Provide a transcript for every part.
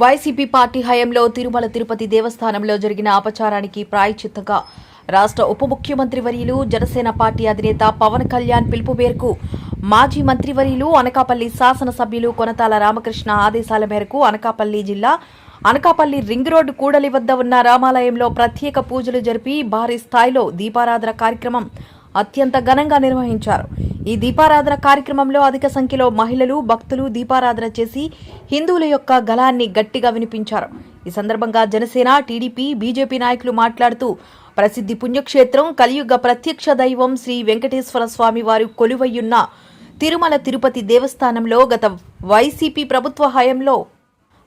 YCP party హయాంలో తిరుమల తిరుపతి దేవస్థానంలో జరిగిన అపచారానికి ప్రాయచిత్తంగా రాష్ట్ర ఉప ముఖ్యమంత్రి వర్యులు జనసేన పార్టీ అధినేత పవన్ కళ్యాణ్ పిలుపు మేరకు మాజీ మంత్రివర్యులు అనకాపల్లి శాసనసభ్యులు కొనతాల రామకృష్ణ ఆదేశాల మేరకు అనకాపల్లి జిల్లా అనకాపల్లి రింగ్ రోడ్డు కూడలి వద్ద ఉన్న రామాలయంలో ప్రత్యేక పూజలు జరిపి భారీ స్థాయిలో దీపారాధన కార్యక్రమం అత్యంత ఘనంగా నిర్వహించారు. ఈ దీపారాధన కార్యక్రమంలో అధిక సంఖ్యలో మహిళలు భక్తులు దీపారాధన చేసి హిందువుల యొక్క గళాన్ని గట్టిగా వినిపించారు. ఈ సందర్భంగా జనసేన టీడీపీ బీజేపీ నాయకులు మాట్లాడుతూ ప్రసిద్ధి పుణ్యక్షేత్రం కలియుగ ప్రత్యక్ష దైవం శ్రీ వెంకటేశ్వర స్వామి వారు కొలువయ్యున్న తిరుమల తిరుపతి దేవస్థానంలో గత వైసీపీ ప్రభుత్వ హయంలో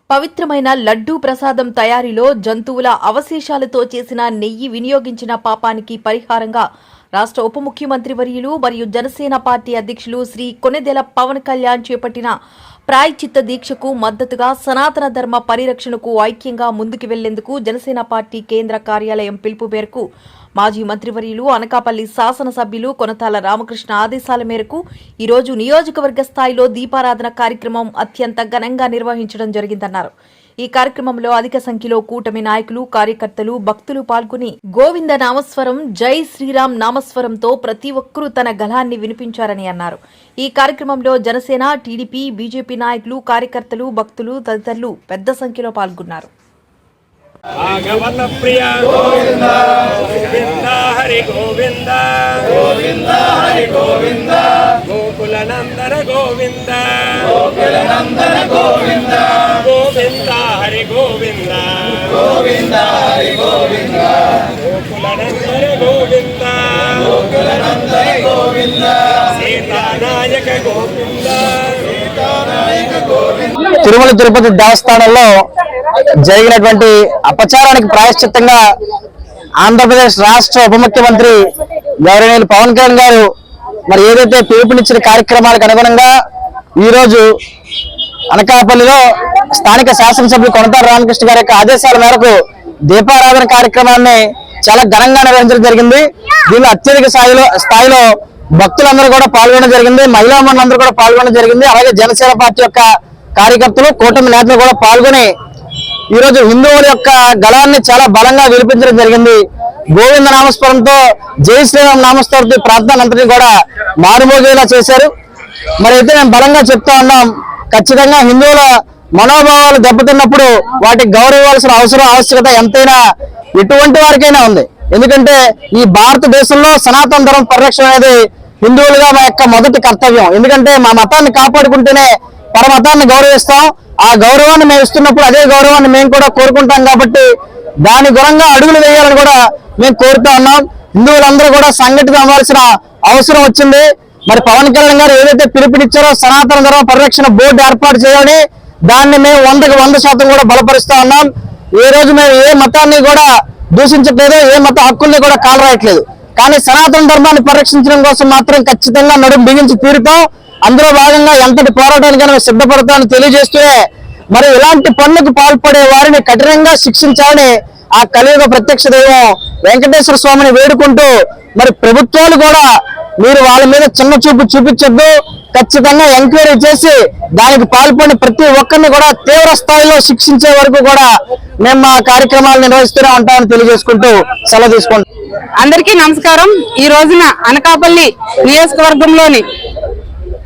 పవిత్రమైన లడ్డూ ప్రసాదం తయారీలో జంతువుల అవశేషాలతో చేసిన నెయ్యి వినియోగించిన పాపానికి పరిహారంగా రాష్ట్ర ఉప ముఖ్యమంత్రి వర్యులు మరియు జనసేన పార్టీ అధ్యక్షులు శ్రీ కొనెదెల పవన్ కళ్యాణ్ చేపట్టిన ప్రాయచిత్త దీక్షకు మద్దతుగా సనాతన ధర్మ పరిరక్షణకు ఐక్యంగా ముందుకు వెళ్ళేందుకు జనసేన పార్టీ కేంద్ర కార్యాలయం పిలుపు మేరకు మాజీ మంత్రివర్యులు అనకాపల్లి శాసనసభ్యులు కొనతాల రామకృష్ణ ఆదేశాల మేరకు ఈరోజు నియోజకవర్గ స్థాయిలో దీపారాధన కార్యక్రమం అత్యంత ఘనంగా నిర్వహించడం జరిగిందన్నారు. ఈ కార్యక్రమంలో అధిక సంఖ్యలో కూటమి నాయకులు కార్యకర్తలు భక్తులు పాల్గొని గోవింద నామస్వరం జై శ్రీరామ్ నామస్వరంతో ప్రతి ఒక్కరూ తన గళాన్ని వినిపించారని అన్నారు. ఈ కార్యక్రమంలో జనసేన టీడీపీ బీజేపీ నాయకులు కార్యకర్తలు భక్తులు తదితరులు పెద్ద సంఖ్యలో పాల్గొన్నారు. గోవింద హరి గోవింద. గోకుల నందన గోవింద. గోకుల నందన గోవింద. సీతానాయక గోవింద. సీతానాయక గోవింద. తిరుమల తిరుపతి దేవస్థానంలో జరిగినటువంటి అపచారానికి ప్రాయశ్చిత్తంగా ఆంధ్రప్రదేశ్ రాష్ట్ర ఉప ముఖ్యమంత్రి గౌరవనీయులు పవన్ కళ్యాణ్ గారు మరి ఏదైతే పిలుపునిచ్చిన కార్యక్రమాలకు అనుగుణంగా ఈరోజు అనకాపల్లిలో స్థానిక శాసనసభ్యులు కొనతారు రామకృష్ణ గారి యొక్క ఆదేశాల మేరకు దీపారాధన కార్యక్రమాన్ని చాలా ఘనంగా నిర్వహించడం జరిగింది. దీనిలో అత్యధిక స్థాయిలో స్థాయిలో భక్తులందరూ కూడా పాల్గొనడం జరిగింది. మహిళా మనులందరూ కూడా పాల్గొనడం జరిగింది. అలాగే జనసేన పార్టీ యొక్క కార్యకర్తలు కూటమి నేతలు కూడా పాల్గొని ఈరోజు హిందువుల యొక్క గళాన్ని చాలా బలంగా వినిపించడం జరిగింది. గోవింద నామస్వరంతో జై శ్రీరామ్ నామస్వరంతో ప్రాంతాలంతటినీ కూడా మారుమోగేలా చేశారు. మరి అయితే మేము బలంగా చెప్తా ఉన్నాం. ఖచ్చితంగా హిందువుల మనోభావాలు దెబ్బతిన్నప్పుడు వాటికి గౌరవించాల్సిన అవసరం ఆవశ్యకత ఎంతైనా ఎటువంటి వారికైనా ఉంది. ఎందుకంటే ఈ భారతదేశంలో సనాతన ధర్మ పరిరక్షణ అనేది హిందువులుగా మా యొక్క మొదటి కర్తవ్యం. ఎందుకంటే మా మతాన్ని కాపాడుకుంటేనే పరమతాన్ని గౌరవిస్తాం. ఆ గౌరవాన్ని మేము ఇస్తున్నప్పుడు అదే గౌరవాన్ని మేము కూడా కోరుకుంటాం కాబట్టి దాని గుణంగా అడుగులు వేయాలని కూడా మేము కోరుతా ఉన్నాం. హిందువులందరూ కూడా సంఘటితం అవ్వాల్సిన అవసరం వచ్చింది. మరి పవన్ కళ్యాణ్ గారు ఏదైతే పిలుపునిచ్చారో సనాతన ధర్మ పరిరక్షణ బోర్డు ఏర్పాటు చేయాలని దాన్ని మేము వందకు వంద శాతం కూడా బలపరుస్తా ఉన్నాం. ఏ రోజు మేము ఏ మతాన్ని కూడా దూషించట్లేదు ఏ మత హక్కుల్ని కూడా కాలరాయట్లేదు. కానీ సనాతన ధర్మాన్ని పరిరక్షించడం కోసం మాత్రం ఖచ్చితంగా నడుము బిగించి తీరుతాం. అందులో భాగంగా ఎంతటి పోరాటానికైనా మేము సిద్ధపడతామని తెలియజేస్తూనే మరి ఇలాంటి పనులకు పాల్పడే వారిని కఠినంగా శిక్షించాలని ఆ కలియుగ ప్రత్యక్ష దైవం వెంకటేశ్వర స్వామిని వేడుకుంటూ మరి ప్రభుత్వాలు కూడా మీరు వాళ్ళ మీద చిన్న చూపు చూపించొద్దు. ఖచ్చితంగా ఎంక్వైరీ చేసి దానికి పాల్పడిన ప్రతి ఒక్కరిని కూడా తీవ్ర స్థాయిలో శిక్షించే వరకు కూడా మేము మా కార్యక్రమాలు నిర్వహిస్తూనే ఉంటామని తెలియజేసుకుంటూ సెలవు తీసుకుంటాం అందరికీ నమస్కారం. ఈ రోజున అనకాపల్లి నియోజకవర్గంలోని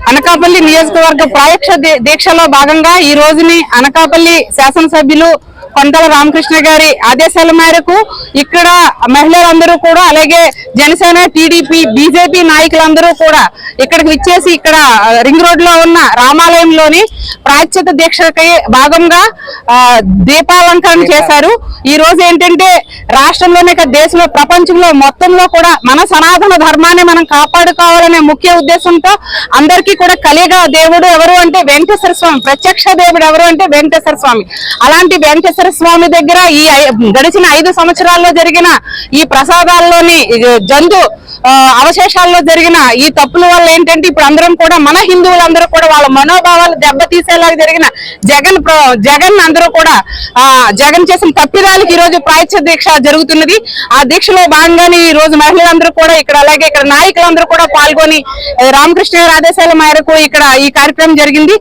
అనకాపల్లి నియోజకవర్గ ప్రాయక్ష దీ- దీక్షలో భాగంగా ఈ రోజుని అనకాపల్లి శాసనసభ్యులు కొండల రామకృష్ణ గారి ఆదేశాల మేరకు ఇక్కడ మహిళలందరూ కూడా అలాగే జనసేన టీడీపీ బీజేపీ నాయకులందరూ కూడా ఇక్కడికి విచ్చేసి ఇక్కడ రింగ్ రోడ్లో ఉన్న రామాలయంలోని ప్రాచ్యత దీక్షకి భాగంగా దీపాలంకరణ చేశారు. ఈ రోజు ఏంటంటే రాష్ట్రంలోనే దేశంలో ప్రపంచంలో మొత్తంలో కూడా మన సనాతన ధర్మాన్ని మనం కాపాడుకోవాలనే ముఖ్య ఉద్దేశంతో అందరికీ కూడా కలిగా దేవుడు ఎవరు అంటే వెంకటేశ్వర స్వామి ప్రత్యక్ష దేవుడు ఎవరు అంటే వెంకటేశ్వర స్వామి. అలాంటి వెంకటేశ్వర వెంకటేశ్వర స్వామి దగ్గర ఈ గడిచిన ఐదు సంవత్సరాల్లో జరిగిన ఈ ప్రసాదాల్లోని జంతు అవశేషాల్లో జరిగిన ఈ తప్పుల వల్ల ఏంటంటే ఇప్పుడు అందరం కూడా మన హిందువులందరూ కూడా వాళ్ళ మనోభావాలు దెబ్బతీసేలాగా జరిగిన జగన్ జగన్ అందరూ కూడా ఆ జగన్ చేసిన తప్పిదాలకు ఈ రోజు ప్రాయశ్చిత దీక్ష జరుగుతున్నది. ఆ దీక్షలో భాగంగానే ఈ రోజు మహిళలందరూ కూడా ఇక్కడ అలాగే ఇక్కడ నాయకులందరూ కూడా పాల్గొని రామకృష్ణ గారి ఆదేశాల మేరకు ఇక్కడ ఈ కార్యక్రమం జరిగింది.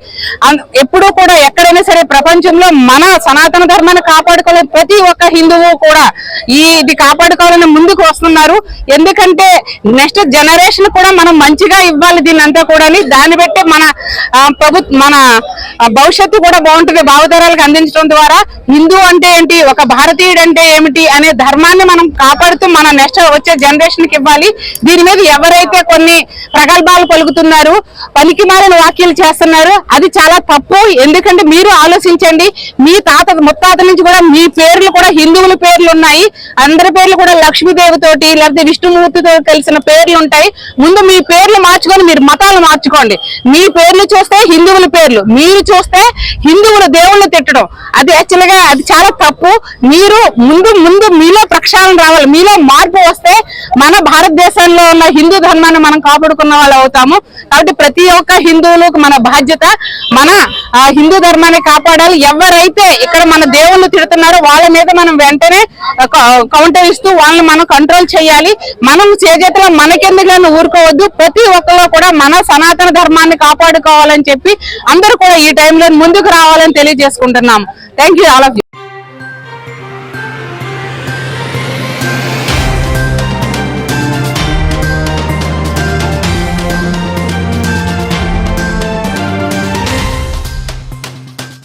ఎప్పుడూ కూడా ఎక్కడైనా సరే ప్రపంచంలో మన సనాతన ధర్మాన్ని కాపాడుకోవాలని ప్రతి ఒక్క హిందువు కూడా ఈ ఇది కాపాడుకోవాలని ముందుకు వస్తున్నారు. ఎందుకంటే నెక్స్ట్ జనరేషన్ కూడా మనం మంచిగా ఇవ్వాలి దీని అంతా కూడా దాన్ని బట్టి మన ప్రభుత్వ మన భవిష్యత్తు కూడా బాగుంటుంది. భావతరాలకు అందించడం ద్వారా హిందూ అంటే ఏంటి ఒక భారతీయుడు అంటే ఏమిటి అనే ధర్మాన్ని మనం కాపాడుతూ మన నెక్స్ట్ వచ్చే జనరేషన్కి ఇవ్వాలి. దీని మీద ఎవరైతే కొన్ని ప్రగల్భాలు పలుకుతున్నారు పనికి మారిన వ్యాఖ్యలు చేస్తున్నారు అది చాలా తప్పు. ఎందుకంటే మీరు ఆలోచించండి మీ తాత ముత్తాత నుంచి కూడా మీ పేర్లు కూడా హిందువుల పేర్లు ఉన్నాయి. అందరి పేర్లు కూడా లక్ష్మీదేవి తోటి లేకపోతే విష్ణుమూర్తితో కలిసిన పేర్లు ఉంటాయి. ముందు మీ పేర్లు మార్చుకొని మీరు మతాలు మార్చుకోండి. మీ పేర్లు చూస్తే హిందువుల పేర్లు మీరు చూస్తే హిందువుల దేవుళ్ళు తిట్టడం. అది యాక్చువల్గా అది చాలా తప్పు. మీరు ముందు ముందు మీలో ప్రక్షాళన రావాలి. మీలో మార్పు వస్తే మన భారతదేశంలో ఉన్న హిందూ ధర్మాన్ని మనం కాపాడుకున్న వాళ్ళు అవుతాము. కాబట్టి ప్రతి ఒక్క హిందువులకు మన బాధ్యత మన హిందూ ధర్మాన్ని కాపాడాలి. ఎవరైతే ఇక్కడ మన దేవుళ్ళు తిడుతున్నారో వాళ్ళ మీద మనం వెంటనే కౌంటర్ ఇస్తూ వాళ్ళని మనం కంట్రోల్ చేయాలి. మనం చేజేతలో మనకెందుకని ఊరుకోవద్దు. ప్రతి ఒక్కరు కూడా మన సనాతన ధర్మాన్ని కాపాడుకోవాలని చెప్పి అందరూ కూడా ఈ టైంలో ముందుకు రావాలని తెలియజేసుకుంటున్నాము. Thank you all of